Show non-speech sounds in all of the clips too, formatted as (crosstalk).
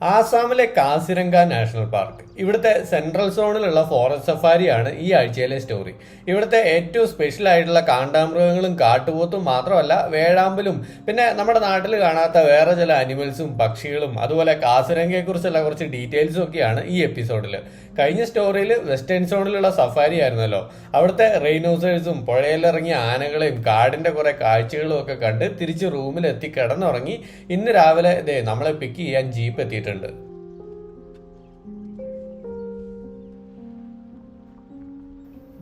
ആസാമിലെ Kaziranga national park. ഇവിടുത്തെ central സോണിലുള്ള ഫോറസ്റ്റ് സഫാരിയാണ് ഈ ആഴ്ചയിലെ സ്റ്റോറി. ഇവിടുത്തെ ഏറ്റവും സ്പെഷ്യൽ ആയിട്ടുള്ള കാണ്ടാമൃഗങ്ങളും കാട്ടുപോത്തും മാത്രമല്ല വേഴാമ്പലും പിന്നെ നമ്മുടെ നാട്ടിൽ കാണാത്ത വേറെ ചില അനിമൽസും പക്ഷികളും അതുപോലെ കാസിരംഗയെക്കുറിച്ചുള്ള കുറച്ച് ഡീറ്റെയിൽസും ഒക്കെയാണ് ഈ എപ്പിസോഡിൽ കഴിഞ്ഞ സ്റ്റോറിയിൽ വെസ്റ്റേൺ സോണിലുള്ള സഫാരി ആയിരുന്നല്ലോ അവിടുത്തെ റെയിനോസേഴ്സും പുഴയിലിറങ്ങിയ ആനകളെയും കാടിന്റെ കുറേ കാഴ്ചകളും ഒക്കെ കണ്ട് തിരിച്ച് റൂമിൽ എത്തി കിടന്നുറങ്ങി. ഇന്ന് രാവിലെ ഇതേ നമ്മളെ പിക്ക് ചെയ്യാൻ ജീപ്പ് എത്തിയിട്ടുണ്ട്.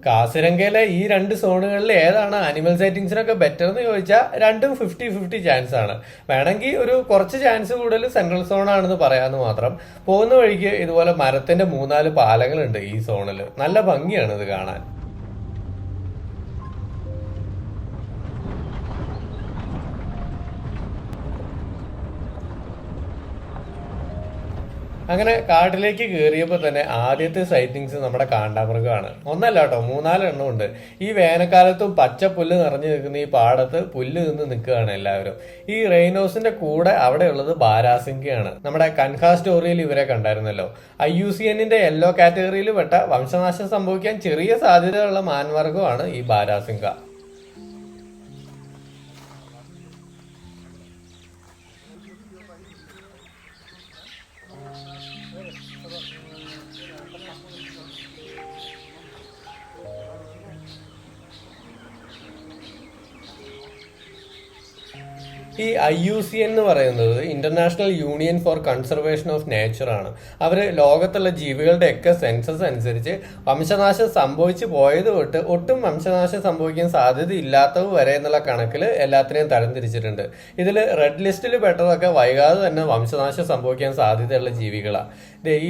കാസിരംഗയിലെ ഈ രണ്ട് സോണുകളിൽ ഏതാണ് അനിമൽ സൈറ്റിങ്സിനൊക്കെ ബെറ്റർ എന്ന് ചോദിച്ചാൽ രണ്ടും ഫിഫ്റ്റി ഫിഫ്റ്റി ചാൻസ് ആണ്. വേണമെങ്കിൽ ഒരു കുറച്ച് ചാൻസ് കൂടുതൽ സെൻട്രൽ സോൺ ആണെന്ന് പറയാമെന്ന് മാത്രം. പോകുന്ന വഴിക്ക് ഇതുപോലെ മരത്തിന്റെ മൂന്നാൽ പാലങ്ങളുണ്ട് ഈ സോണിൽ നല്ല ഭംഗിയാണ് ഇത് കാണാൻ. അങ്ങനെ കാട്ടിലേക്ക് കയറിയപ്പോൾ തന്നെ ആദ്യത്തെ സൈറ്റിങ്സ് നമ്മുടെ കാണ്ടാമൃഗമാണ് ഒന്നല്ല കേട്ടോ മൂന്നാലെണ്ണം ഉണ്ട്. ഈ വേനൽക്കാലത്തും പച്ച പുല്ല് നിറഞ്ഞു നിൽക്കുന്ന ഈ പാടത്ത് പുല്ല് നിന്ന് നിൽക്കുകയാണ് എല്ലാവരും. ഈ റെയിനോസിന്റെ കൂടെ അവിടെ ഉള്ളത് ബാരാസിംഗയാണ് നമ്മുടെ കൻഹാ സ്റ്റോറിയിൽ ഇവരെ കണ്ടായിരുന്നല്ലോ. ഐ യു സി എന്നിന്റെ യെല്ലോ കാറ്റഗറിയിൽ പെട്ട വംശനാശം സംഭവിക്കാൻ ചെറിയ സാധ്യതയുള്ള മാൻവർഗമാണ് ഈ ബാരാസിംഗ ഈ ഐ യു സി എന്ന് പറയുന്നത് international union for conservation of nature ആണ്. അവർ ലോകത്തുള്ള ജീവികളുടെ ഒക്കെ സെൻസസ് അനുസരിച്ച് വംശനാശം സംഭവിച്ചു പോയത് തൊട്ട് ഒട്ടും വംശനാശം സംഭവിക്കാൻ സാധ്യത ഇല്ലാത്തത് വരെ എന്നുള്ള കണക്കിൽ എല്ലാത്തിനെയും തരംതിരിച്ചിട്ടുണ്ട് ഇതിൽ റെഡ് ലിസ്റ്റിൽ പെട്ടതൊക്കെ വൈകാതെ തന്നെ വംശനാശം സംഭവിക്കാൻ സാധ്യതയുള്ള ജീവികളാണ്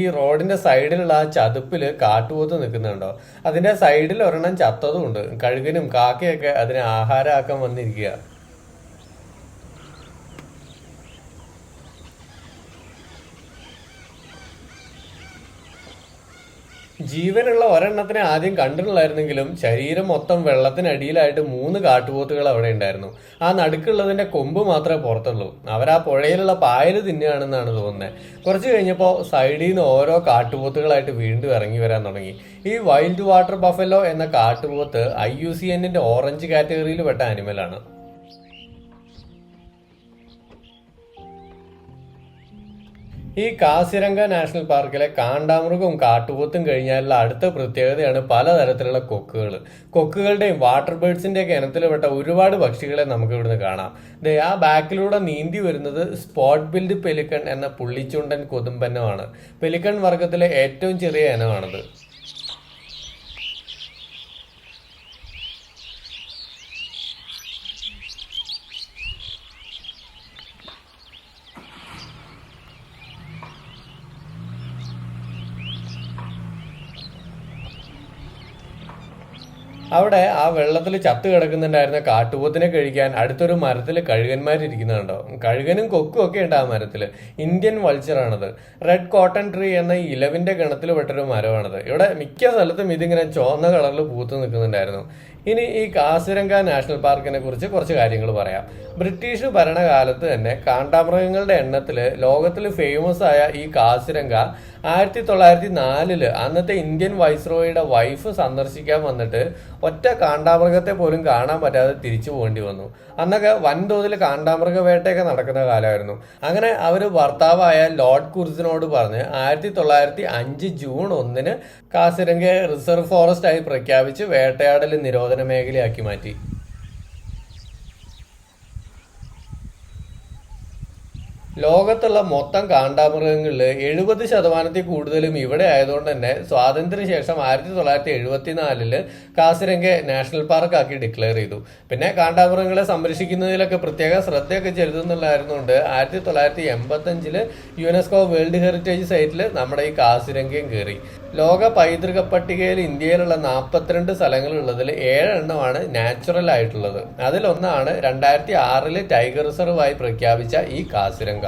ഈ റോഡിന്റെ സൈഡിലുള്ള ആ ചതുപ്പിൽ കാട്ടുപോത്ത് നിൽക്കുന്നുണ്ടോ? അതിന്റെ സൈഡിൽ ഒരെണ്ണം ചത്തതും ഉണ്ട്. കഴുകനും കാക്കയൊക്കെ അതിനെ ആഹാരമാക്കാൻ വന്നിരിക്കുക ജീവനുള്ള ഒരെണ്ണത്തിനെ ആദ്യം കണ്ടിട്ടുള്ളായിരുന്നെങ്കിലും ശരീരം മൊത്തം വെള്ളത്തിനടിയിലായിട്ട് മൂന്ന് കാട്ടുപോത്തുകൾ അവിടെ ഉണ്ടായിരുന്നു. ആ നടുക്കുള്ളതിന്റെ കൊമ്പ് മാത്രമേ പുറത്തുള്ളൂ. അവർ ആ പുഴയിലുള്ള പായൽ തിന്നുകയാണെന്നാണ് തോന്നുന്നത് കുറച്ച് കഴിഞ്ഞപ്പോൾ സൈഡിൽ നിന്ന് ഓരോ കാട്ടുപോത്തുകളായിട്ട് വീണ്ടും ഇറങ്ങി വരാൻ തുടങ്ങി. ഈ വൈൽഡ് വാട്ടർ ബഫലോ എന്ന കാട്ടുപോത്ത് ഐ യു സി എന്നിന്റെ ഓറഞ്ച് കാറ്റഗറിയിൽ പെട്ട അനിമലാണ്. ഈ കാസിരംഗ നാഷണൽ പാർക്കിലെ കാണ്ടാമൃഗവും കാട്ടുപോത്തും കഴിഞ്ഞാലുള്ള അടുത്ത പ്രത്യേകതയാണ് പലതരത്തിലുള്ള കൊക്കുകൾ. കൊക്കുകളുടെയും വാട്ടർ ബേർഡ്സിന്റെ ഒക്കെ ഇനത്തിൽപ്പെട്ട ഒരുപാട് പക്ഷികളെ നമുക്ക് ഇവിടുന്ന് കാണാം. ദേ ആ ബാക്കിലൂടെ നീന്തി വരുന്നത് സ്പോട്ട് ബിൽഡ് പെലിക്കൺ എന്ന പുള്ളിച്ചുണ്ടൻ കൊതുമ്പന്നമാണ്. പെലിക്കൺ വർഗത്തിലെ ഏറ്റവും ചെറിയ ഇനമാണത്. അവിടെ ആ വെള്ളത്തിൽ ചത്തു കിടക്കുന്നുണ്ടായിരുന്ന കാട്ടുപോത്തിനെ കഴിക്കാൻ അടുത്തൊരു മരത്തിൽ കഴുകന്മാരിരിക്കുന്നുണ്ടോ? കഴുകനും കൊക്കും ഒക്കെ ഉണ്ട് ആ മരത്തിൽ. ഇന്ത്യൻ വൾച്ചറാണത്. റെഡ് കോട്ടൺ ട്രീ എന്ന ഇലവിന്റെ ഗണത്തിൽ പെട്ടൊരു മരമാണത്. ഇവിടെ മിക്ക സ്ഥലത്തും ഇതിങ്ങനെ ചുവന്ന കളറിൽ പൂത്ത് നിൽക്കുന്നുണ്ടായിരുന്നു. ഇനി ഈ കാസിരംഗ നാഷണൽ പാർക്കിനെ കുറിച്ച് കുറച്ച് കാര്യങ്ങൾ പറയാം. ബ്രിട്ടീഷ് ഭരണകാലത്ത് തന്നെ കാണ്ടാമൃഗങ്ങളുടെ എണ്ണത്തിൽ ലോകത്തിൽ ഫേമസ് ആയ ഈ കാസിരംഗ ആയിരത്തി തൊള്ളായിരത്തി നാലിൽ അന്നത്തെ ഇന്ത്യൻ വൈസ്രോയുടെ വൈഫ് സന്ദർശിക്കാൻ വന്നിട്ട് ഒറ്റ കാണ്ടാമൃഗത്തെ പോലും കാണാൻ പറ്റാതെ തിരിച്ചു പോകേണ്ടി വന്നു. അന്നൊക്കെ വൻതോതിൽ കാണ്ടാമൃഗ വേട്ടയൊക്കെ നടക്കുന്ന കാലമായിരുന്നു. അങ്ങനെ അവർ ഭർത്താവായ ലോർഡ് കുർസിനോട് പറഞ്ഞ് ആയിരത്തി തൊള്ളായിരത്തി അഞ്ച് ജൂൺ ഒന്നിന് കാസിരംഗ റിസർവ് ഫോറസ്റ്റ് ആയി പ്രഖ്യാപിച്ച് വേട്ടയാടൽ നിരോധന മേഖലയാക്കി മാറ്റി. ലോകത്തുള്ള മൊത്തം കാണ്ടാമൃഗങ്ങളിൽ എഴുപത് ശതമാനത്തിൽ കൂടുതലും ഇവിടെ ആയതുകൊണ്ട് തന്നെ സ്വാതന്ത്ര്യ ശേഷം ആയിരത്തി തൊള്ളായിരത്തി എഴുപത്തിനാലിൽ കാസിരംഗെ നാഷണൽ പാർക്ക് ആക്കി ഡിക്ലെയർ ചെയ്തു. പിന്നെ കാണ്ടാമൃഗങ്ങളെ സംരക്ഷിക്കുന്നതിലൊക്കെ പ്രത്യേക ശ്രദ്ധയൊക്കെ ചെലുത്തുന്നുള്ളായിരുന്നുകൊണ്ട് ആയിരത്തി തൊള്ളായിരത്തി എൺപത്തി അഞ്ചിൽ യുനെസ്കോ വേൾഡ് ഹെറിറ്റേജ് സൈറ്റിൽ നമ്മുടെ ഈ കാസിരംഗയും കയറി ലോക പൈതൃക പട്ടികയിൽ ഇന്ത്യയിലുള്ള നാൽപ്പത്തിരണ്ട് സ്ഥലങ്ങളുള്ളതിൽ ഏഴെണ്ണമാണ് നാച്ചുറൽ ആയിട്ടുള്ളത്. അതിലൊന്നാണ് രണ്ടായിരത്തി ആറിൽ ടൈഗർ റിസർവായി പ്രഖ്യാപിച്ച ഈ കാസിരംഗ.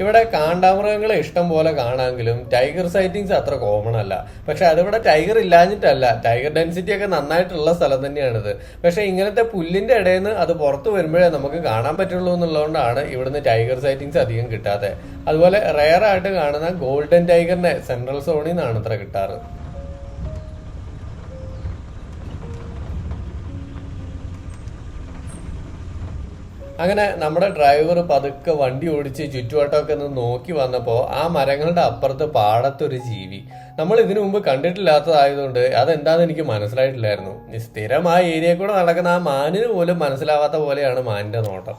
ഇവിടെ കാണ്ടാമൃഗങ്ങളെ ഇഷ്ടം പോലെ കാണാമെങ്കിലും ടൈഗർ സൈറ്റിങ്സ് അത്ര കോമൺ അല്ല. പക്ഷെ അതിവിടെ ടൈഗർ ഇല്ലാഞ്ഞിട്ടല്ല. ടൈഗർ ഡെൻസിറ്റി ഒക്കെ നന്നായിട്ടുള്ള സ്ഥലം തന്നെയാണിത്. പക്ഷെ ഇങ്ങനത്തെ പുല്ലിന്റെ ഇടയിൽ നിന്ന് അത് പുറത്ത് വരുമ്പോഴേ നമുക്ക് കാണാൻ പറ്റുള്ളൂ എന്നുള്ളതുകൊണ്ടാണ് ഇവിടുന്ന് ടൈഗർ സൈറ്റിങ്സ് അധികം കിട്ടാതെ അതുപോലെ റെയർ ആയിട്ട് കാണുന്ന ഗോൾഡൻ ടൈഗറിനെ സെൻട്രൽ സോണിൽ നിന്നാണ് അത്ര കിട്ടാറ്. അങ്ങനെ നമ്മുടെ ഡ്രൈവർ പതുക്കെ വണ്ടി ഓടിച്ച് ചുറ്റുവട്ടമൊക്കെ ഒന്ന് നോക്കി വന്നപ്പോൾ ആ മരങ്ങളുടെ അപ്പുറത്ത് പാടത്തൊരു ജീവി. നമ്മൾ ഇതിനു മുമ്പ് കണ്ടിട്ടില്ലാത്തതായതുകൊണ്ട് അതെന്താന്ന് എനിക്ക് മനസ്സിലായിട്ടില്ലായിരുന്നു. സ്ഥിരമായ ഏരിയ കൂടെ നടക്കുന്ന ആ മാനിന് പോലും മനസ്സിലാവാത്ത പോലെയാണ് മാനിന്റെ നോട്ടം.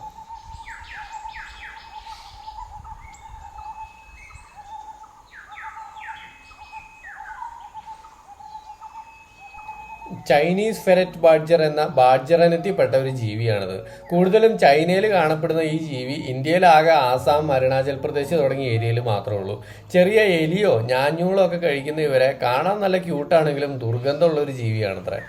ചൈനീസ് ഫെരറ്റ് ബാഡ്ജർ എന്ന ബാഡ്ജർ ഇനത്തിൽപ്പെട്ട ഒരു ജീവിയാണത്. കൂടുതലും ചൈനയിൽ കാണപ്പെടുന്ന ഈ ജീവി ഇന്ത്യയിലാകെ ആസാം അരുണാചൽ പ്രദേശ് തുടങ്ങിയ ഏരിയയിൽ മാത്രമേ ഉള്ളൂ. ചെറിയ എലിയോ ഞാഞ്ഞൂളോ ഒക്കെ കഴിക്കുന്ന ഇവരെ കാണാൻ നല്ല ക്യൂട്ടാണെങ്കിലും ദുർഗന്ധമുള്ള ഒരു ജീവിയാണത്രേ.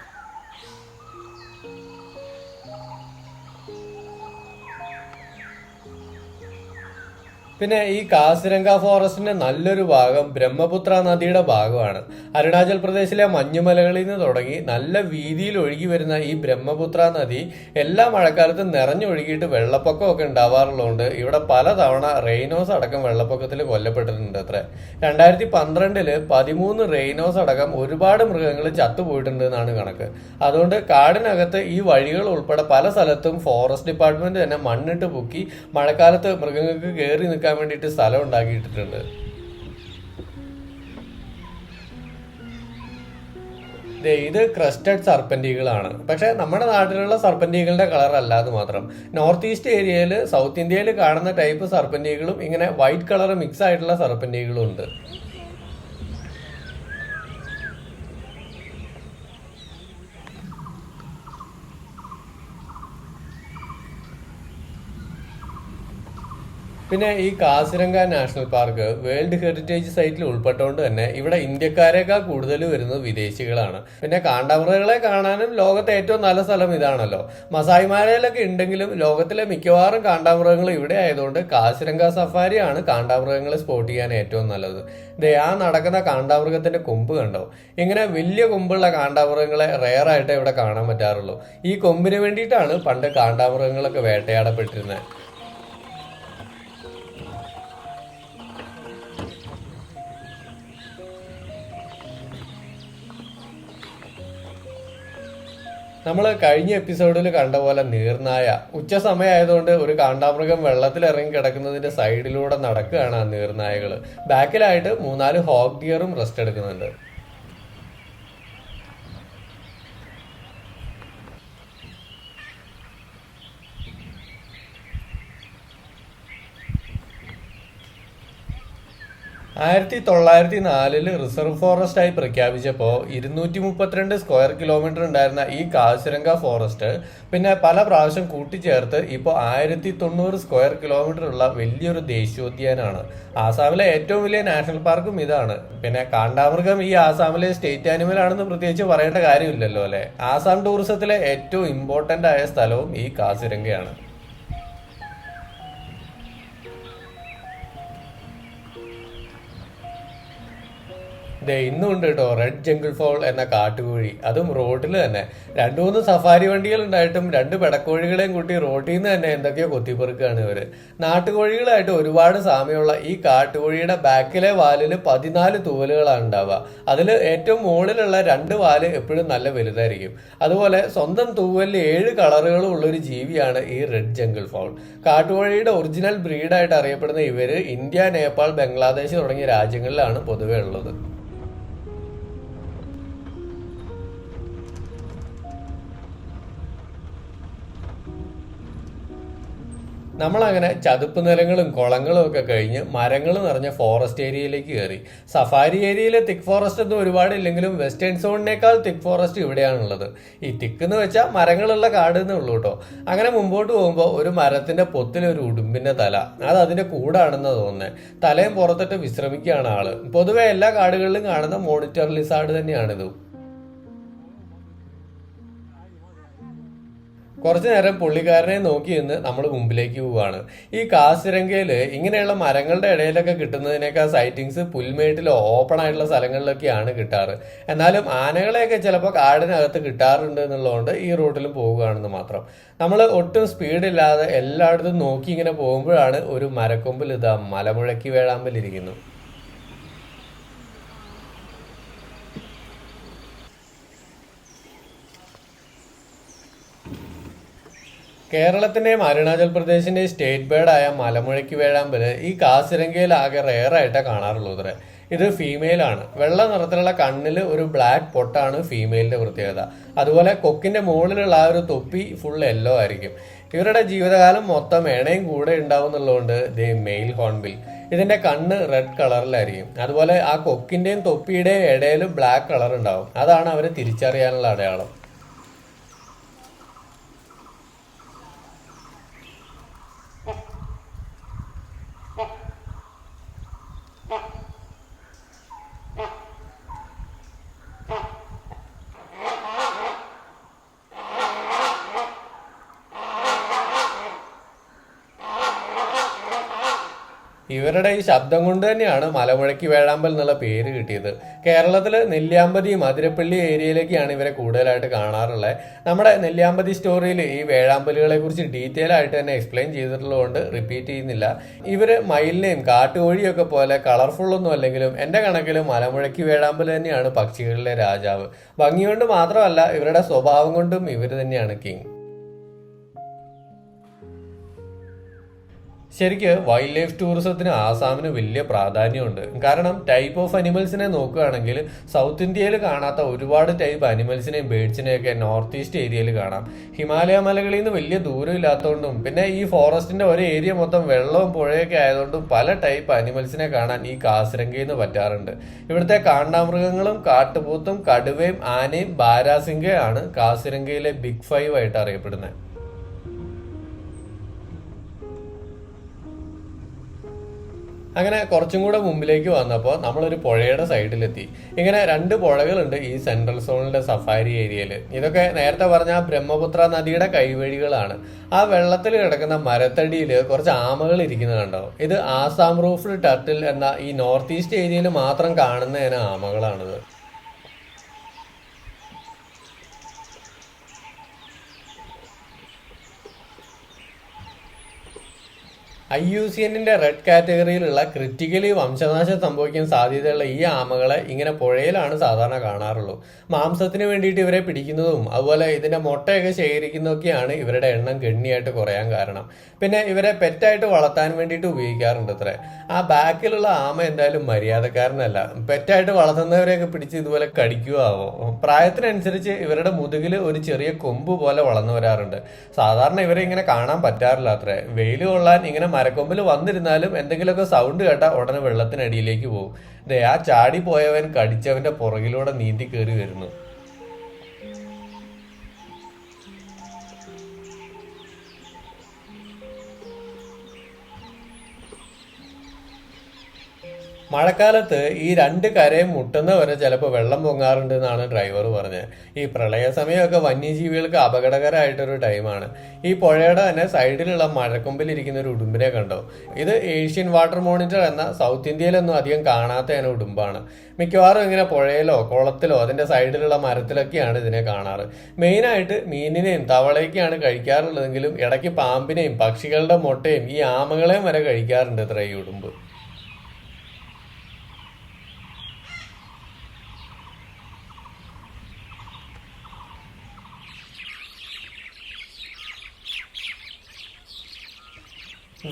പിന്നെ ഈ കാസിരംഗ ഫോറസ്റ്റിന്റെ നല്ലൊരു ഭാഗം ബ്രഹ്മപുത്ര നദിയുടെ ഭാഗമാണ്. അരുണാചൽ പ്രദേശിലെ മഞ്ഞുമലകളിൽ നിന്ന് തുടങ്ങി നല്ല വീതിയിൽ ഒഴുകി വരുന്ന ഈ ബ്രഹ്മപുത്ര നദി എല്ലാ മഴക്കാലത്തും നിറഞ്ഞൊഴുകിയിട്ട് വെള്ളപ്പൊക്കമൊക്കെ ഉണ്ടാവാറുള്ളതുകൊണ്ട് ഇവിടെ പലതവണ റെയിനോസ് അടക്കം വെള്ളപ്പൊക്കത്തിൽ കൊല്ലപ്പെട്ടിട്ടുണ്ട് അത്ര. രണ്ടായിരത്തി പന്ത്രണ്ടിൽ പതിമൂന്ന് റെയിനോസ് അടക്കം ഒരുപാട് മൃഗങ്ങൾ ചത്തുപോയിട്ടുണ്ട് എന്നാണ് കണക്ക്. അതുകൊണ്ട് കാടിനകത്ത് ഈ വഴികൾ ഉൾപ്പെടെ പല സ്ഥലത്തും ഫോറസ്റ്റ് ഡിപ്പാർട്ട്മെന്റ് തന്നെ മണ്ണിട്ട് പൊക്കി മഴക്കാലത്ത് മൃഗങ്ങൾക്ക് കയറി നിൽക്കാൻ വേണ്ടിയിട്ട് സ്ഥലം ഉണ്ടാക്കിയിട്ടുണ്ട് ദേ, ഇത് ക്രസ്റ്റഡ് സർപ്പന്റികളാണ്. പക്ഷെ നമ്മുടെ നാട്ടിലുള്ള സർപ്പന്റികളുടെ കളർ അല്ലാതെ മാത്രം. നോർത്ത് ഈസ്റ്റ് ഏരിയയിൽ സൗത്ത് ഇന്ത്യയിൽ കാണുന്ന ടൈപ്പ് സർപ്പന്റികളും ഇങ്ങനെ വൈറ്റ് കളർ മിക്സ് ആയിട്ടുള്ള സർപ്പന്റികളും ഉണ്ട്. പിന്നെ ഈ Kaziranga national park world heritage സൈറ്റിൽ ഉൾപ്പെട്ടുകൊണ്ട് തന്നെ ഇവിടെ ഇന്ത്യക്കാരെക്കാൾ കൂടുതൽ വരുന്നത് വിദേശികളാണ്. പിന്നെ കാണ്ടാമൃഗങ്ങളെ കാണാനും ലോകത്തെ ഏറ്റവും നല്ല സ്ഥലം ഇതാണല്ലോ. മസായിമാരയിലൊക്കെ ഉണ്ടെങ്കിലും ലോകത്തിലെ മിക്കവാറും കാണ്ടാമൃഗങ്ങൾ ഇവിടെ ആയതുകൊണ്ട് കാസിരംഗ സഫാരിയാണ് കാണ്ടാമൃഗങ്ങളെ സ്പോട്ട് ചെയ്യാൻ ഏറ്റവും നല്ലത്. ദേ ആ നടക്കുന്ന കാണ്ടാമൃഗത്തിന്റെ കൊമ്പ് കണ്ടോ? ഇങ്ങനെ വലിയ കൊമ്പുള്ള കാണ്ടാമൃഗങ്ങളെ ആയിട്ട് ഇവിടെ കാണാൻ പറ്റാറുള്ളൂ. ഈ കൊമ്പിന് വേണ്ടിയിട്ടാണ് പണ്ട് കാണ്ടാമൃഗങ്ങളൊക്കെ വേട്ടയാടപ്പെട്ടിരുന്നത് നമ്മൾ കഴിഞ്ഞ എപ്പിസോഡിൽ കണ്ട പോലെ നീർനായ. ഉച്ച സമയമായതുകൊണ്ട് ഒരു കാണ്ടാമൃഗം വെള്ളത്തിൽ ഇറങ്ങി കിടക്കുന്നതിന്റെ സൈഡിലൂടെ നടക്കുകയാണ് ആ നീർനായകൾ ബാക്കിലായിട്ട് മൂന്നാൽ ഹോക്ക് ഡിയറും റെസ്റ്റ് എടുക്കുന്നുണ്ട്. ആയിരത്തി തൊള്ളായിരത്തി നാലിൽ റിസർവ് ഫോറസ്റ്റ് ആയി പ്രഖ്യാപിച്ചപ്പോൾ ഇരുന്നൂറ്റി മുപ്പത്തിരണ്ട് സ്ക്വയർ കിലോമീറ്റർ ഉണ്ടായിരുന്ന ഈ കാസിരംഗ ഫോറസ്റ്റ് പിന്നെ പല പ്രാവശ്യം കൂട്ടിച്ചേർത്ത് ഇപ്പോൾ ആയിരത്തി തൊണ്ണൂറ് സ്ക്വയർ കിലോമീറ്റർ ഉള്ള വലിയൊരു ദേശീയോദ്യാനാണ്. ആസാമിലെ ഏറ്റവും വലിയ നാഷണൽ പാർക്കും ഇതാണ്. പിന്നെ കാണ്ടാമൃഗം ഈ ആസാമിലെ സ്റ്റേറ്റ് ആനിമൽ ആണെന്ന് പ്രത്യേകിച്ച് പറയേണ്ട കാര്യമില്ലല്ലോ അല്ലെ? ആസാം ടൂറിസത്തിലെ ഏറ്റവും ഇമ്പോർട്ടന്റ് ആയ സ്ഥലവും ഈ കാസിരംഗയാണ് ദേ ഇന്നും ഉണ്ട് കേട്ടോ റെഡ് ജംഗിൾ ഫോൾ എന്ന കാട്ടുകോഴി. അതും റോഡിൽ തന്നെ. രണ്ടു മൂന്ന് സഫാരി വണ്ടികൾ ഉണ്ടായിട്ടും രണ്ട് പെടക്കോഴികളെയും കൂട്ടി റോട്ടിൽ നിന്ന് തന്നെ എന്തൊക്കെയോ കൊത്തിപ്പെറുക്കുകയാണ് ഇവർ നാട്ടുകോഴികളായിട്ട് ഒരുപാട് സാമ്യമുള്ള ഈ കാട്ടുകോഴിയുടെ ബാക്കിലെ വാലിൽ പതിനാല് തൂവലുകളാണ് ഉണ്ടാവുക. അതിൽ ഏറ്റവും മുകളിലുള്ള രണ്ട് വാൽ എപ്പോഴും നല്ല വലുതായിരിക്കും. അതുപോലെ സ്വന്തം തൂവലിൽ ഏഴ് കളറുകളും ഉള്ളൊരു ജീവിയാണ് ഈ റെഡ് ജംഗിൾ ഫോൾ കാട്ടുകോഴിയുടെ ഒറിജിനൽ ബ്രീഡായിട്ട് അറിയപ്പെടുന്ന ഇവർ ഇന്ത്യ നേപ്പാൾ ബംഗ്ലാദേശ് തുടങ്ങിയ രാജ്യങ്ങളിലാണ് പൊതുവെ ഉള്ളത്. നമ്മളങ്ങനെ ചതുപ്പ് നിലങ്ങളും കുളങ്ങളും ഒക്കെ കഴിഞ്ഞ് മരങ്ങൾ നിറഞ്ഞ ഫോറസ്റ്റ് ഏരിയയിലേക്ക് കയറി. സഫാരി ഏരിയയിലെ തിക്ക് ഫോറസ്റ്റ് ഒന്നും ഒരുപാട് ഇല്ലെങ്കിലും വെസ്റ്റേൺ സോണിനേക്കാൾ തിക്ക് ഫോറസ്റ്റ് ഇവിടെയാണുള്ളത്. ഈ തിക്ക് എന്ന് വെച്ചാൽ മരങ്ങളുള്ള കാട് എന്നേ ഉള്ളൂ കേട്ടോ അങ്ങനെ മുമ്പോട്ട് പോകുമ്പോൾ ഒരു മരത്തിന്റെ പൊത്തിലൊരു ഉടുമ്പിന്റെ തല. അത് അതിന്റെ കൂടാണെന്ന് തോന്നുന്നത് തലയും പുറത്തിട്ട് വിശ്രമിക്കുകയാണ് ആൾ. പൊതുവെ എല്ലാ കാടുകളിലും കാണുന്ന മോണിറ്റർ ലിസാർഡ് തന്നെയാണിത്. കുറച്ചു നേരം പുള്ളിക്കാരനെ നോക്കി നിന്ന് നമ്മൾ മുമ്പിലേക്ക് പോവുകയാണ് ഈ കാസിരങ്കയിൽ ഇങ്ങനെയുള്ള മരങ്ങളുടെ ഇടയിലൊക്കെ കിട്ടുന്നതിനേക്കാൾ സൈറ്റിങ്സ് പുൽമേട്ടിലോ ഓപ്പൺ ആയിട്ടുള്ള സ്ഥലങ്ങളിലൊക്കെയാണ് കിട്ടാറ്. എന്നാലും ആനകളെയൊക്കെ ചിലപ്പോൾ കാടിനകത്ത് കിട്ടാറുണ്ട് എന്നുള്ളതുകൊണ്ട് ഈ റൂട്ടിലും പോവുകയാണെന്ന് മാത്രം. നമ്മൾ ഒട്ടും സ്പീഡില്ലാതെ എല്ലായിടത്തും നോക്കി ഇങ്ങനെ പോകുമ്പോഴാണ് ഒരു മരക്കൊമ്പിൽ ഇതാ മലമുഴക്കി വേഴാമ്പലിരിക്കുന്നു കേരളത്തിന്റെയും അരുണാചൽ പ്രദേശിന്റെയും സ്റ്റേറ്റ് ബേർഡായ മലമുഴക്കി വേഴാമ്പൽ ഈ കാസിരങ്കയിൽ ആകെ റെയറായിട്ടേ കാണാറുള്ളൂ അത്ര ഇത് ഫീമെയിൽ ആണ്. വെള്ള നിറത്തിലുള്ള കണ്ണിൽ ഒരു ബ്ലാക്ക് പൊട്ടാണ് ഫീമെയിലിന്റെ പ്രത്യേകത. അതുപോലെ കൊക്കിന്റെ മുകളിലുള്ള ആ ഒരു തൊപ്പി ഫുൾ യെല്ലോ ആയിരിക്കും. ഇവരുടെ ജീവിതകാലം മൊത്തം എണയും കൂടെ ഉണ്ടാവും എന്നുള്ളതുകൊണ്ട് ദേ മെയിൽ ഹോൺബിൽ ഇതിന്റെ കണ്ണ് റെഡ് കളറിലായിരിക്കും അതുപോലെ ആ കൊക്കിന്റെയും തൊപ്പിയുടെയും ഇടയിൽ ബ്ലാക്ക് കളർ ഉണ്ടാവും. അതാണ് അവരെ തിരിച്ചറിയാനുള്ള അടയാളം. ഇവരുടെ ഈ ശബ്ദം കൊണ്ട് തന്നെയാണ് മലമുഴക്കി വേഴാമ്പൽ എന്നുള്ള പേര് കിട്ടിയത്. കേരളത്തിൽ നെല്ലിയാമ്പതി മധുരപ്പള്ളി ഏരിയയിലേക്കാണ് ഇവരെ കൂടുതലായിട്ട് കാണാറുള്ളത്. നമ്മുടെ നെല്ലിയാമ്പതി സ്റ്റോറിയിൽ ഈ വേഴാമ്പലുകളെ കുറിച്ച് ഡീറ്റെയിൽ ആയിട്ട് തന്നെ എക്സ്പ്ലെയിൻ ചെയ്തിട്ടുള്ളതുകൊണ്ട് റിപ്പീറ്റ് ചെയ്യുന്നില്ല. ഇവർ മയിലിനെയും കാട്ടുകോഴിയൊക്കെ പോലെ കളർഫുൾ ഒന്നും അല്ലെങ്കിലും എന്റെ കണക്കിൽ മലമുഴക്കി വേഴാമ്പൽ തന്നെയാണ് പക്ഷികളിലെ രാജാവ്. ഭംഗി കൊണ്ട് മാത്രമല്ല ഇവരുടെ സ്വഭാവം കൊണ്ടും ഇവർ തന്നെയാണ് കിങ്. ശരിക്ക് വൈൽഡ് ലൈഫ് ടൂറിസത്തിന് ആസാമിന് വലിയ പ്രാധാന്യമുണ്ട്. കാരണം ടൈപ്പ് ഓഫ് അനിമൽസിനെ നോക്കുകയാണെങ്കിൽ സൗത്ത് ഇന്ത്യയിൽ കാണാത്ത ഒരുപാട് ടൈപ്പ് അനിമൽസിനെയും ബേഡ്സിനെയൊക്കെ നോർത്ത് ഈസ്റ്റ് ഏരിയയിൽ കാണാം. ഹിമാലയ മലകളിൽ നിന്ന് വലിയ ദൂരം ഇല്ലാത്തതുകൊണ്ടും പിന്നെ ഈ ഫോറസ്റ്റിന്റെ ഒരു ഏരിയ മൊത്തം വെള്ളവും പുഴയൊക്കെ ആയതുകൊണ്ടും പല ടൈപ്പ് അനിമൽസിനെ കാണാൻ ഈ കാസിരംഗയിൽ നിന്ന് പറ്റാറുണ്ട്. ഇവിടുത്തെ കാണ്ടാമൃഗങ്ങളും കാട്ടുപോത്തും കടുവയും ആനയും ബാരാസിംഗയാണ് കാസിരംഗയിലെ ബിഗ് ഫൈവ് ആയിട്ട് അറിയപ്പെടുന്നത്. അങ്ങനെ കുറച്ചും കൂടെ മുമ്പിലേക്ക് വന്നപ്പോൾ നമ്മളൊരു പുഴയുടെ സൈഡിലെത്തി. ഇങ്ങനെ രണ്ട് പുഴകളുണ്ട് ഈ സെൻട്രൽ സോണിന്റെ സഫാരി ഏരിയയിൽ ഇതൊക്കെ നേരത്തെ പറഞ്ഞ ബ്രഹ്മപുത്ര നദിയുടെ കൈവഴികളാണ്. ആ വെള്ളത്തിൽ കിടക്കുന്ന മരത്തടിയിൽ കുറച്ച് ആമകൾ ഇരിക്കുന്നത് കണ്ടോ? ഇത് ആസാം റൂഫ്ഡ് ടർട്ടിൽ എന്ന ഈ നോർത്ത് ഈസ്റ്റ് ഏരിയയിൽ മാത്രം കാണുന്ന ആമകളാണിത്. ഐ യു സി എന്നിന്റെ റെഡ് കാറ്റഗറിയിലുള്ള ക്രിറ്റിക്കലി വംശനാശം സംഭവിക്കാൻ സാധ്യതയുള്ള ഈ ആമകളെ ഇങ്ങനെ പുഴയിലാണ് സാധാരണ കാണാറുള്ളൂ. മാംസത്തിന് വേണ്ടിയിട്ട് ഇവരെ പിടിക്കുന്നതും അതുപോലെ ഇതിന്റെ മുട്ടയൊക്കെ ശേഖരിക്കുന്നതൊക്കെയാണ് ഇവരുടെ എണ്ണം ഗണ്യമായിട്ട് കുറയാൻ കാരണം. പിന്നെ ഇവരെ പെറ്റായിട്ട് വളർത്താൻ വേണ്ടിയിട്ട് ഉപയോഗിക്കാറുണ്ട് അത്രേ ആ ബാക്കിലുള്ള ആമ എന്തായാലും മര്യാദക്കാരനല്ല. പെറ്റായിട്ട് വളർത്തുന്നവരെയൊക്കെ പിടിച്ച് ഇതുപോലെ കടിക്കുകയാവോ പ്രായത്തിനനുസരിച്ച് ഇവരുടെ മുതുകിൽ ഒരു ചെറിയ കൊമ്പ് പോലെ വളർന്നു വരാറുണ്ട്. സാധാരണ ഇവരെ ഇങ്ങനെ കാണാൻ പറ്റാറില്ല അത്രേ വെയിൽ കൊള്ളാൻ ഇങ്ങനെ മരക്കൊമ്പിൽ വന്നിരുന്നാലും എന്തെങ്കിലുമൊക്കെ സൗണ്ട് കേട്ടാൽ ഉടനെ വെള്ളത്തിനടിയിലേക്ക് പോകും. ദേ ആ ചാടി പോയവൻ കടിച്ചവന്റെ പുറകിലൂടെ നീന്തി കയറി വരുന്നു. മഴക്കാലത്ത് ഈ രണ്ട് കരയും മുട്ടുന്ന വരെ ചിലപ്പോൾ വെള്ളം പൊങ്ങാറുണ്ട് എന്നാണ് ഡ്രൈവർ പറഞ്ഞത്. ഈ പ്രളയ സമയമൊക്കെ വന്യജീവികൾക്ക് അപകടകരമായിട്ടൊരു ടൈമാണ് ഈ പുഴയുടെ തന്നെ സൈഡിലുള്ള മഴക്കൊമ്പിൽ ഇരിക്കുന്ന ഒരു ഉടുമ്പിനെ കണ്ടോ? ഇത് ഏഷ്യൻ വാട്ടർ മോണിറ്റർ എന്ന സൗത്ത് ഇന്ത്യയിലൊന്നും അധികം കാണാത്ത തന്നെ ഉടുമ്പാണ്. മിക്കവാറും ഇങ്ങനെ പുഴയിലോ കുളത്തിലോ അതിന്റെ സൈഡിലുള്ള മരത്തിലൊക്കെയാണ് ഇതിനെ കാണാറ്. മെയിനായിട്ട് മീനിനെയും തവളയൊക്കെയാണ് കഴിക്കാറുള്ളതെങ്കിലും ഇടയ്ക്ക് പാമ്പിനെയും പക്ഷികളുടെ മുട്ടയും ഈ ആമകളെയും വരെ കഴിക്കാറുണ്ട് ഇത്ര ഈ ഉടുമ്പ്.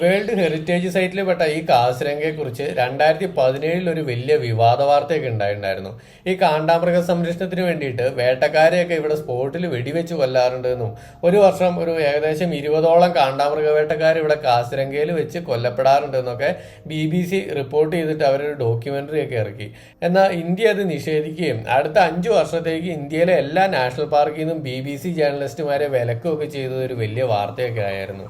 വേൾഡ് ഹെറിറ്റേജ് സൈറ്റിൽ പെട്ട ഈ കാസിരംഗയെ കുറിച്ച് രണ്ടായിരത്തി പതിനേഴിൽ ഒരു വലിയ വിവാദ വാർത്തയൊക്കെ ഉണ്ടായിട്ടുണ്ടായിരുന്നു. ഈ കാണ്ടാമൃഗ സംരക്ഷണത്തിന് വേണ്ടിയിട്ട് വേട്ടക്കാരെയൊക്കെ ഇവിടെ സ്പോട്ടിൽ വെടിവെച്ച് കൊല്ലാറുണ്ടെന്നും ഒരു വർഷം ഒരു ഏകദേശം ഇരുപതോളം കാണ്ടാമൃഗ വേട്ടക്കാർ ഇവിടെ കാസിരംഗയിൽ വെച്ച് കൊല്ലപ്പെടാറുണ്ടെന്നൊക്കെ ബി ബി സി റിപ്പോർട്ട് ചെയ്തിട്ട് അവരൊരു ഡോക്യുമെന്ററി ഒക്കെ ഇറക്കി. എന്നാൽ ഇന്ത്യ അത് നിഷേധിക്കുകയും അടുത്ത അഞ്ചു വർഷത്തേക്ക് ഇന്ത്യയിലെ എല്ലാ നാഷണൽ പാർക്കിൽ നിന്നും ബി ബി സി ജേർണലിസ്റ്റുമാരെ വിലക്കുകയൊക്കെ ചെയ്തത് ഒരു വലിയ വാർത്തയൊക്കെ ആയിരുന്നു.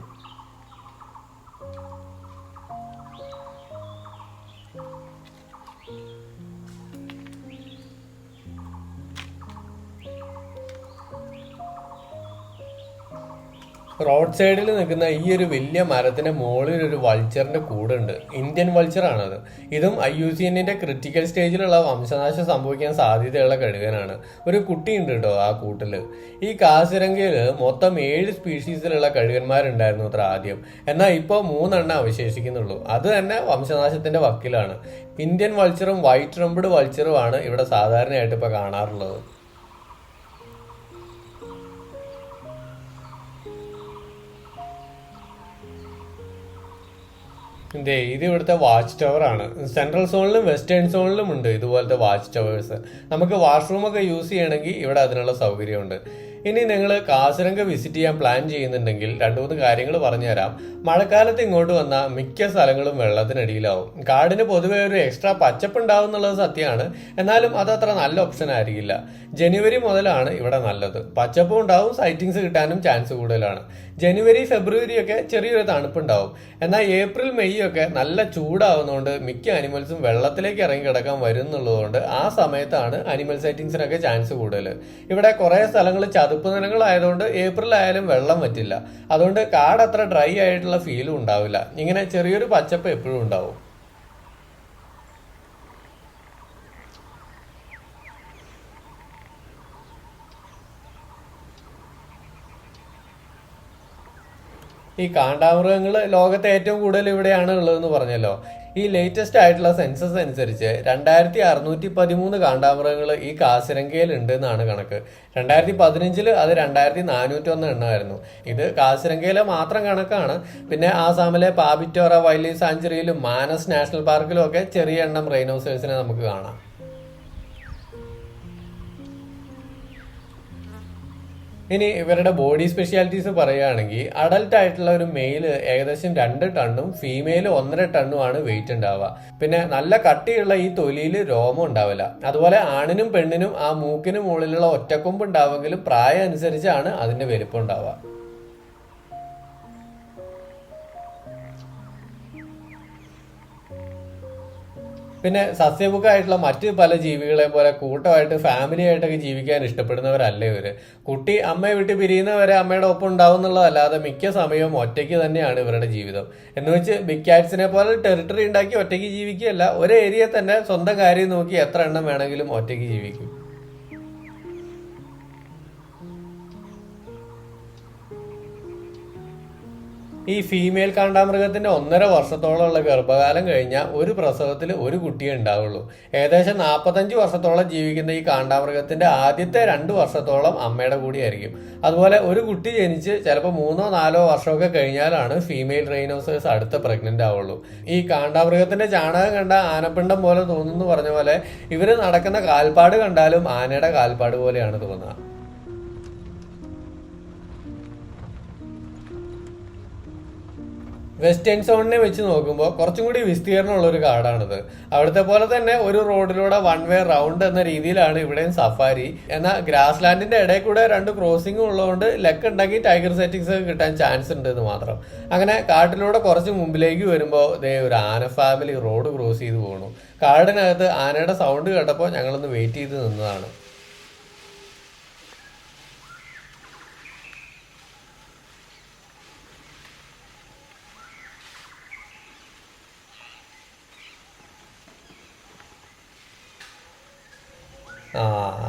റോഡ് സൈഡിൽ നിൽക്കുന്ന ഈ ഒരു വലിയ മരത്തിന്റെ മുകളിൽ ഒരു വൾച്ചറിന്റെ കൂടുണ്ട് ഇന്ത്യൻ വൾച്ചറാണത് ഇതും ഐ യു സി എന്നിന്റെ ക്രിട്ടിക്കൽ സ്റ്റേജിലുള്ള വംശനാശം സംഭവിക്കാൻ സാധ്യതയുള്ള കഴുകനാണ് ഒരു കുട്ടിയുണ്ട് കേട്ടോ ആ കൂട്ടിൽ. ഈ കാസിരങ്കയിൽ മൊത്തം ഏഴ് സ്പീഷീസിലുള്ള കഴുകന്മാരുണ്ടായിരുന്നു അത്ര ആദ്യം. എന്നാൽ ഇപ്പോൾ മൂന്നെണ്ണം അവശേഷിക്കുന്നുള്ളൂ. അത് തന്നെ വംശനാശത്തിന്റെ വക്കിലാണ്. ഇന്ത്യൻ വൾച്ചറും വൈറ്റ് ട്രംപ്ഡ് വൾച്ചറുമാണ് ഇവിടെ സാധാരണയായിട്ട് ഇപ്പോൾ കാണാറുള്ളത്. ഇതേ ഇത് ഇവിടുത്തെ വാച്ച് ടവർ ആണ്. സെൻട്രൽ സോണിലും വെസ്റ്റേൺ സോണിലും ഉണ്ട് ഇതുപോലത്തെ വാച്ച് ടവേഴ്സ് നമുക്ക് വാഷ്റൂമൊക്കെ യൂസ് ചെയ്യണമെങ്കിൽ ഇവിടെ അതിനുള്ള സൗകര്യമുണ്ട്. ഇനി നിങ്ങൾ കാസിരംഗ വിസിറ്റ് ചെയ്യാൻ പ്ലാൻ ചെയ്യുന്നുണ്ടെങ്കിൽ രണ്ടു മൂന്ന് കാര്യങ്ങൾ പറഞ്ഞുതരാം. മഴക്കാലത്ത് ഇങ്ങോട്ട് വന്ന മിക്ക സ്ഥലങ്ങളും വെള്ളത്തിനടിയിലാവും. കാടിന് പൊതുവെ ഒരു എക്സ്ട്രാ പച്ചപ്പ് ഉണ്ടാവും എന്നുള്ളത് സത്യമാണ്. എന്നാലും അത് അത്ര നല്ല ഓപ്ഷൻ ആയിരിക്കില്ല. ജനുവരി മുതലാണ് ഇവിടെ നല്ലത്. പച്ചപ്പും ഉണ്ടാവും സൈറ്റിങ്സ് കിട്ടാനും ചാൻസ് കൂടുതലാണ്. ജനുവരി ഫെബ്രുവരി ഒക്കെ ചെറിയൊരു തണുപ്പുണ്ടാവും. എന്നാൽ ഏപ്രിൽ മെയ് ഒക്കെ നല്ല ചൂടാവുന്നതുകൊണ്ട് മിക്ക അനിമൽസും വെള്ളത്തിലേക്ക് ഇറങ്ങി കിടക്കാൻ വരും എന്നുള്ളതുകൊണ്ട് ആ സമയത്താണ് അനിമൽ സൈറ്റിങ്സിനൊക്കെ ചാൻസ് കൂടുതൽ ഇവിടെ കുറേ സ്ഥലങ്ങൾ ചതുപ്പ് നിലങ്ങളായതുകൊണ്ട് ഏപ്രിൽ ആയാലും വെള്ളം പറ്റില്ല അതുകൊണ്ട് കാട് അത്ര ഡ്രൈ ആയിട്ടുള്ള ഫീലും ഉണ്ടാവില്ല. ഇങ്ങനെ ചെറിയൊരു പച്ചപ്പ് എപ്പോഴും ഉണ്ടാവും. ഈ കാണ്ടാമൃഗങ്ങൾ ലോകത്തെ ഏറ്റവും കൂടുതൽ ഇവിടെയാണ് ഉള്ളതെന്ന് പറഞ്ഞല്ലോ. ഈ ലേറ്റസ്റ്റ് ആയിട്ടുള്ള സെൻസസ് അനുസരിച്ച് രണ്ടായിരത്തി അറുന്നൂറ്റി പതിമൂന്ന് കാണ്ടാമൃഗങ്ങൾ ഈ കാസിരങ്കയിൽ ഉണ്ട് എന്നാണ് കണക്ക്. രണ്ടായിരത്തി പതിനഞ്ചിൽ അത് രണ്ടായിരത്തി നാനൂറ്റി ഒന്ന് എണ്ണമായിരുന്നു. ഇത് കാസിരങ്കയിലെ മാത്രം കണക്കാണ്. പിന്നെ ആസാമിലെ പാബിറ്റോറ വൈൽഡ് ലൈഫ് സാഞ്ചുറിയിലും മാനസ് നാഷണൽ പാർക്കിലും ഒക്കെ ചെറിയ എണ്ണം റൈനോസേഴ്സിനെ നമുക്ക് കാണാം. ഇനി ഇവരുടെ ബോഡി സ്പെഷ്യാലിറ്റീസ് പറയുകയാണെങ്കിൽ അഡൽട്ട് ആയിട്ടുള്ള ഒരു മെയിൽ ഏകദേശം രണ്ട് ടണ്ണും ഫീമെയിൽ ഒന്നര ടണ്ണും ആണ് വെയിറ്റ് ഉണ്ടാവുക. പിന്നെ നല്ല കട്ടിയുള്ള ഈ തൊലിയിൽ രോമം ഉണ്ടാവില്ല. അതുപോലെ ആണിനും പെണ്ണിനും ആ മൂക്കിന് മുകളിലുള്ള ഒറ്റക്കൊമ്പ് ഉണ്ടാവുമെങ്കിലും പ്രായം അനുസരിച്ചാണ് അതിന്റെ വലിപ്പം ഉണ്ടാവുക. പിന്നെ സസ്യബുക്കായിട്ടുള്ള മറ്റ് പല ജീവികളെ പോലെ കൂട്ടമായിട്ട് ഫാമിലി ആയിട്ടൊക്കെ ജീവിക്കാൻ ഇഷ്ടപ്പെടുന്നവരല്ല ഇവർ. കുട്ടി അമ്മയെ വിട്ട് പിരിയുന്നവരെ അമ്മയുടെ ഒപ്പം ഉണ്ടാവും എന്നുള്ളതല്ലാതെ മിക്ക സമയവും ഒറ്റയ്ക്ക് തന്നെയാണ് ഇവരുടെ ജീവിതം. എന്ന് വെച്ച് ബിഗ് കാറ്റ്സിനെ പോലെ ടെറിട്ടറി ഉണ്ടാക്കി ഒറ്റയ്ക്ക് ജീവിക്കുകയല്ല ഒരേ ഏരിയ തന്നെ സ്വന്തം കാര്യം നോക്കി എത്ര എണ്ണം വേണമെങ്കിലും ഒറ്റയ്ക്ക് ജീവിക്കും. ഈ ഫീമെയിൽ കാണ്ടാമൃഗത്തിന്റെ ഒന്നര വർഷത്തോളമുള്ള ഗർഭകാലം കഴിഞ്ഞാൽ ഒരു പ്രസവത്തിൽ ഒരു കുട്ടിയെ ഉണ്ടാവുള്ളൂ. ഏകദേശം നാൽപ്പത്തഞ്ച് വർഷത്തോളം ജീവിക്കുന്ന ഈ കാണ്ടാമൃഗത്തിന്റെ ആദ്യത്തെ രണ്ട് വർഷത്തോളം അമ്മയുടെ കൂടിയായിരിക്കും. അതുപോലെ ഒരു കുട്ടി ജനിച്ച് ചിലപ്പോൾ മൂന്നോ നാലോ വർഷമൊക്കെ കഴിഞ്ഞാലാണ് ഫീമെയിൽ റൈനോസേഴ്സ് അടുത്ത പ്രഗ്നന്റ് ആവുള്ളൂ. ഈ കാണ്ടാമൃഗത്തിന്റെ ചാണകം കണ്ട ആനപ്പിണ്ടം പോലെ തോന്നുന്നു പറഞ്ഞ പോലെ ഇവർ നടക്കുന്ന കാൽപ്പാട് കണ്ടാലും ആനയുടെ കാൽപ്പാട് പോലെയാണ് തോന്നുക. വെസ്റ്റേൺ സോണിനെ വെച്ച് നോക്കുമ്പോൾ കുറച്ചും കൂടി വിസ്തീർണമുള്ള ഒരു കാടാണിത്. അവിടുത്തെ പോലെ തന്നെ ഒരു റോഡിലൂടെ വൺ വേ റൗണ്ട് എന്ന രീതിയിലാണ് ഇവിടെയും സഫാരി. എന്നാൽ ഗ്രാസ് ലാൻഡിന്റെ ഇടയിൽ കൂടെ രണ്ട് ക്രോസിംഗും ഉള്ളതുകൊണ്ട് ലെക്ക് ഉണ്ടെങ്കിൽ ടൈഗർ സെറ്റിങ്സ് കിട്ടാൻ ചാൻസ് ഉണ്ട് എന്ന് മാത്രം. അങ്ങനെ കാട്ടിലൂടെ കുറച്ച് മുമ്പിലേക്ക് വരുമ്പോൾ ദേ ഒരു ആന ഫാമിലി റോഡ് ക്രോസ് ചെയ്ത് പോകണു കാടിനകത്ത് ആനയുടെ സൗണ്ട് കേട്ടപ്പോൾ ഞങ്ങളൊന്ന് വെയിറ്റ് ചെയ്ത് നിന്നതാണ്.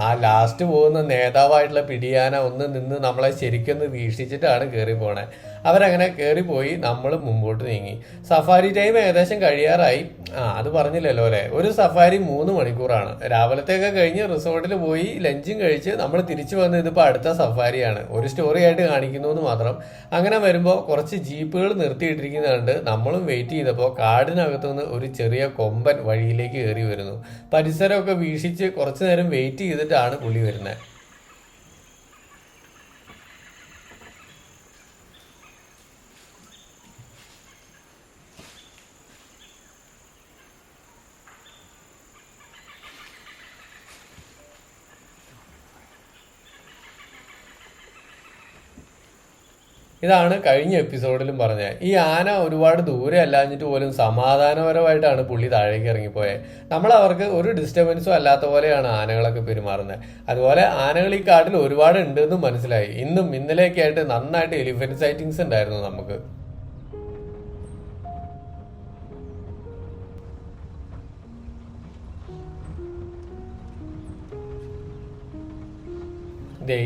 ആ ലാസ്റ്റ് പോകുന്ന നേതാവായിട്ടുള്ള പിടിയാന ഒന്ന് നിന്ന് നമ്മളെ ശരിക്കൊന്ന് വീക്ഷിച്ചിട്ടാണ് കയറി പോണേ. അവരങ്ങനെ പോയി നമ്മൾ മുമ്പോട്ട് നീങ്ങി. സഫാരി ടൈം ഏകദേശം കഴിയാറായി. ആ അത് പറഞ്ഞില്ലല്ലോ അല്ലേ? ഒരു സഫാരി മൂന്ന് മണിക്കൂറാണ്. രാവിലത്തേക്ക് കഴിഞ്ഞ് റിസോർട്ടിൽ പോയി ലഞ്ചും കഴിച്ച് നമ്മൾ തിരിച്ചു വന്ന് ഇതിപ്പോൾ അടുത്ത സഫാരിയാണ്. ഒരു സ്റ്റോറി ആയിട്ട് കാണിക്കുന്നു എന്ന് മാത്രം. അങ്ങനെ വരുമ്പോൾ കുറച്ച് ജീപ്പുകൾ നിർത്തിയിട്ടിരിക്കുന്നുണ്ട്. നമ്മളും വെയിറ്റ് ചെയ്തപ്പോൾ കാടിനകത്തുനിന്ന് ഒരു ചെറിയ കൊമ്പൻ വഴിയിലേക്ക് കയറി വരുന്നു. പരിസരമൊക്കെ വീക്ഷിച്ച് കുറച്ചു നേരം വെയിറ്റ് ചെയ്തിട്ടാണ് പുള്ളി വരുന്നത് ഇതാണ് കഴിഞ്ഞ എപ്പിസോഡിലും പറഞ്ഞത്. ഈ ആന ഒരുപാട് ദൂരെ അല്ലാഞ്ഞിട്ട് പോലും സമാധാനപരമായിട്ടാണ് പുള്ളി താഴേക്ക് ഇറങ്ങിപ്പോയത് നമ്മൾ അവർക്ക് ഒരു ഡിസ്റ്റർബൻസും അല്ലാത്ത പോലെയാണ് ആനകളൊക്കെ പെരുമാറുന്നത്. അതുപോലെ ആനകൾ ഈ കാട്ടിൽ ഒരുപാട് ഉണ്ടെന്നും മനസ്സിലായി. ഇന്നും ഇന്നലെയൊക്കെ ആയിട്ട് നന്നായിട്ട് എലിഫന്റ് സൈറ്റിങ്സ് ഉണ്ടായിരുന്നു നമുക്ക്.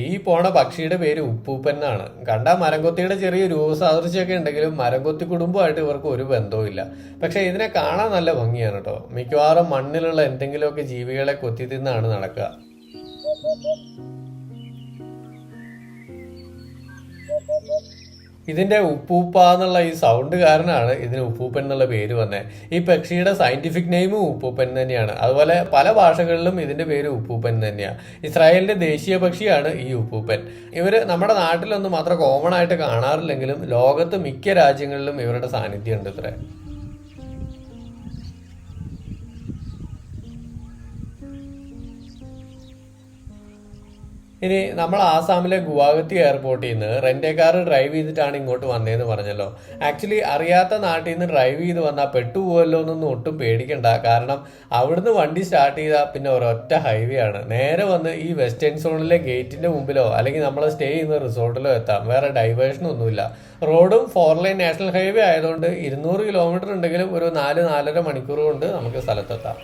ഈ പോണ പക്ഷിയുടെ പേര് ഉപ്പൂപ്പൻ എന്നാണ്. കണ്ട മരംകൊത്തിയുടെ ചെറിയ രൂപസാദൃശ്യമൊക്കെ ഉണ്ടെങ്കിലും മരംകൊത്തി കുടുംബമായിട്ട് ഇവർക്ക് ഒരു ബന്ധവും ഇല്ല പക്ഷെ ഇതിനെ കാണാൻ നല്ല ഭംഗിയാണ് കേട്ടോ മിക്കവാറും മണ്ണിലുള്ള എന്തെങ്കിലുമൊക്കെ ജീവികളെ കൊത്തി തിന്നാണ് നടക്കുക. (laughs) ഇതിന്റെ ഉപ്പൂപ്പ എന്നുള്ള ഈ സൗണ്ട് കാരണമാണ് ഇതിന് ഉപ്പൂപ്പൻ എന്നുള്ള പേര് വന്നത് ഈ പക്ഷിയുടെ സയന്റിഫിക് നെയിമും ഉപ്പൂപ്പൻ തന്നെയാണ്. അതുപോലെ പല ഭാഷകളിലും ഇതിന്റെ പേര് ഉപ്പൂപ്പൻ തന്നെയാണ് ഇസ്രായേലിന്റെ ദേശീയ പക്ഷിയാണ് ഈ ഉപ്പൂപ്പൻ. ഇവർ നമ്മുടെ നാട്ടിലൊന്നും മാത്രം കോമൺ ആയിട്ട് കാണാറില്ലെങ്കിലും ലോകത്ത് മിക്ക രാജ്യങ്ങളിലും ഇവരുടെ സാന്നിധ്യം ഉണ്ട് ഇത്രേ. ഇനി നമ്മൾ ആസാമിലെ ഗുവാഹത്തി എയർപോർട്ടിൽ നിന്ന് റെന്റേ കാർ ഡ്രൈവ് ചെയ്തിട്ടാണ് ഇങ്ങോട്ട് വന്നതെന്ന് പറഞ്ഞല്ലോ. ആക്ച്വലി അറിയാത്ത നാട്ടിൽ നിന്ന് ഡ്രൈവ് ചെയ്ത് വന്നാൽ പെട്ടുപോകല്ലോ എന്നൊന്നും ഒട്ടും പേടിക്കണ്ട. കാരണം അവിടുന്ന് വണ്ടി സ്റ്റാർട്ട് ചെയ്താൽ പിന്നെ ഒരൊറ്റ ഹൈവേ ആണ്. നേരെ വന്ന് ഈ വെസ്റ്റേൺ സോണിലെ ഗേറ്റിന്റെ മുമ്പിലോ അല്ലെങ്കിൽ നമ്മൾ സ്റ്റേ ചെയ്യുന്ന റിസോർട്ടിലോ എത്താം. വേറെ ഡൈവേഷൻ ഒന്നുമില്ല. റോഡും ഫോർ ലൈൻ നാഷണൽ ഹൈവേ ആയതുകൊണ്ട് ഇരുന്നൂറ് കിലോമീറ്റർ ഉണ്ടെങ്കിലും ഒരു നാല് നാലര മണിക്കൂർ കൊണ്ട് നമുക്ക് സ്ഥലത്തെത്താം.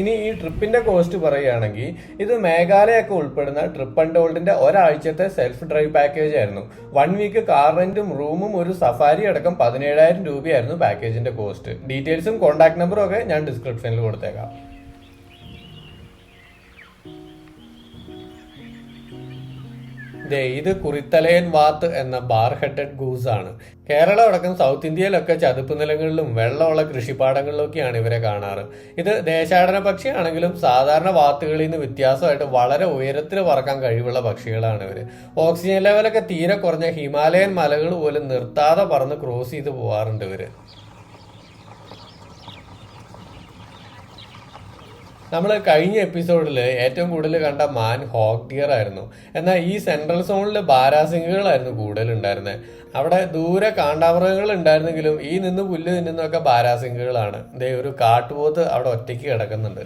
ഇനി ഈ ട്രിപ്പിന്റെ കോസ്റ്റ് പറയുകയാണെങ്കിൽ ഇത് മേഘാലയൊക്കെ ഉൾപ്പെടുന്ന ട്രിപ്പ് ആൻഡ് ഹോൾഡിന്റെ ഒരാഴ്ചത്തെ സെൽഫ് ഡ്രൈവ് പാക്കേജ് ആയിരുന്നു. വൺ വീക്ക് കാർ റെന്റും റൂമും ഒരു സഫാരി അടക്കം പതിനേഴായിരം രൂപയായിരുന്നു പാക്കേജിന്റെ കോസ്റ്റ് ഡീറ്റെയിൽസും കോൺടാക്ട് നമ്പറും ഒക്കെ ഞാൻ ഡിസ്ക്രിപ്ഷനിൽ കൊടുത്തേക്കാം. ദേ ഇത് കുറിത്തലയൻ വാത്ത് എന്ന ബാർ ഹെഡഡ് ഗൂസ് ആണ് കേരളം അടക്കം സൗത്ത് ഇന്ത്യയിലൊക്കെ ചതുപ്പ് നിലങ്ങളിലും വെള്ളമുള്ള കൃഷിപ്പാടങ്ങളിലൊക്കെയാണ് ഇവരെ കാണാറ്. ഇത് ദേശാടന പക്ഷിയാണെങ്കിലും സാധാരണ വാത്തുകളിൽ നിന്ന് വ്യത്യാസമായിട്ട് വളരെ ഉയരത്തിൽ പറക്കാൻ കഴിവുള്ള പക്ഷികളാണ് ഇവർ. ഓക്സിജൻ ലെവലൊക്കെ തീരെ കുറഞ്ഞ ഹിമാലയൻ മലകൾ പോലും നിർത്താതെ പറന്ന് ക്രോസ് ചെയ്ത് പോവാറുണ്ട് ഇവർ. നമ്മൾ കഴിഞ്ഞ എപ്പിസോഡിൽ ഏറ്റവും കൂടുതൽ കണ്ട മാൻ ഹോക്ക് ഡിയർ ആയിരുന്നു. എന്നാൽ ഈ സെൻട്രൽ സോണിൽ ബാരാസിംഗുകളായിരുന്നു കൂടുതൽ ഉണ്ടായിരുന്നത് അവിടെ ദൂരെ കാണ്ടാമൃഗങ്ങൾ ഉണ്ടായിരുന്നെങ്കിലും ഈ നിന്ന് പുല്ല് നിന്നൊക്കെ ബാരാസിംഗുകളാണ്. ദേ ഒരു കാട്ടുപോത്ത് അവിടെ ഒറ്റയ്ക്ക് കിടക്കുന്നുണ്ട്.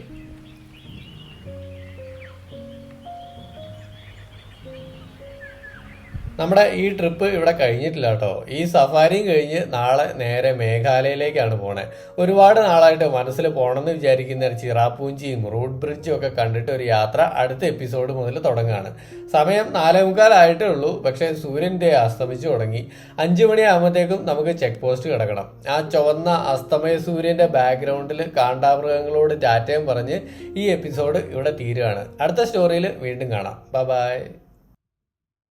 നമ്മുടെ ഈ ട്രിപ്പ് ഇവിടെ കഴിഞ്ഞിട്ടില്ല കേട്ടോ ഈ സഫാരിയും കഴിഞ്ഞ് നാളെ നേരെ മേഘാലയയിലേക്കാണ് പോണേ. ഒരുപാട് നാളായിട്ട് മനസ്സിൽ പോകണമെന്ന് വിചാരിക്കുന്ന ചിറാപ്പൂഞ്ചിയും റോഡ് ബ്രിഡ്ജും ഒക്കെ കണ്ടിട്ട് ഒരു യാത്ര അടുത്ത എപ്പിസോഡ് മുതൽ തുടങ്ങാണ്. സമയം നാലേ മുക്കാലായിട്ടേ ഉള്ളൂ. പക്ഷേ സൂര്യന്റെ അസ്തമിച്ചു തുടങ്ങി. അഞ്ചു മണിയാകുമ്പോഴത്തേക്കും നമുക്ക് ചെക്ക് പോസ്റ്റ് കിടക്കണം. ആ ചുവന്ന അസ്തമയ സൂര്യന്റെ ബാക്ക്ഗ്രൗണ്ടിൽ കാണ്ടാമൃഗങ്ങളോട് ടാറ്റയും പറഞ്ഞ് ഈ എപ്പിസോഡ് ഇവിടെ തീരുകയാണ്. അടുത്ത സ്റ്റോറിയിൽ വീണ്ടും കാണാം. ബൈ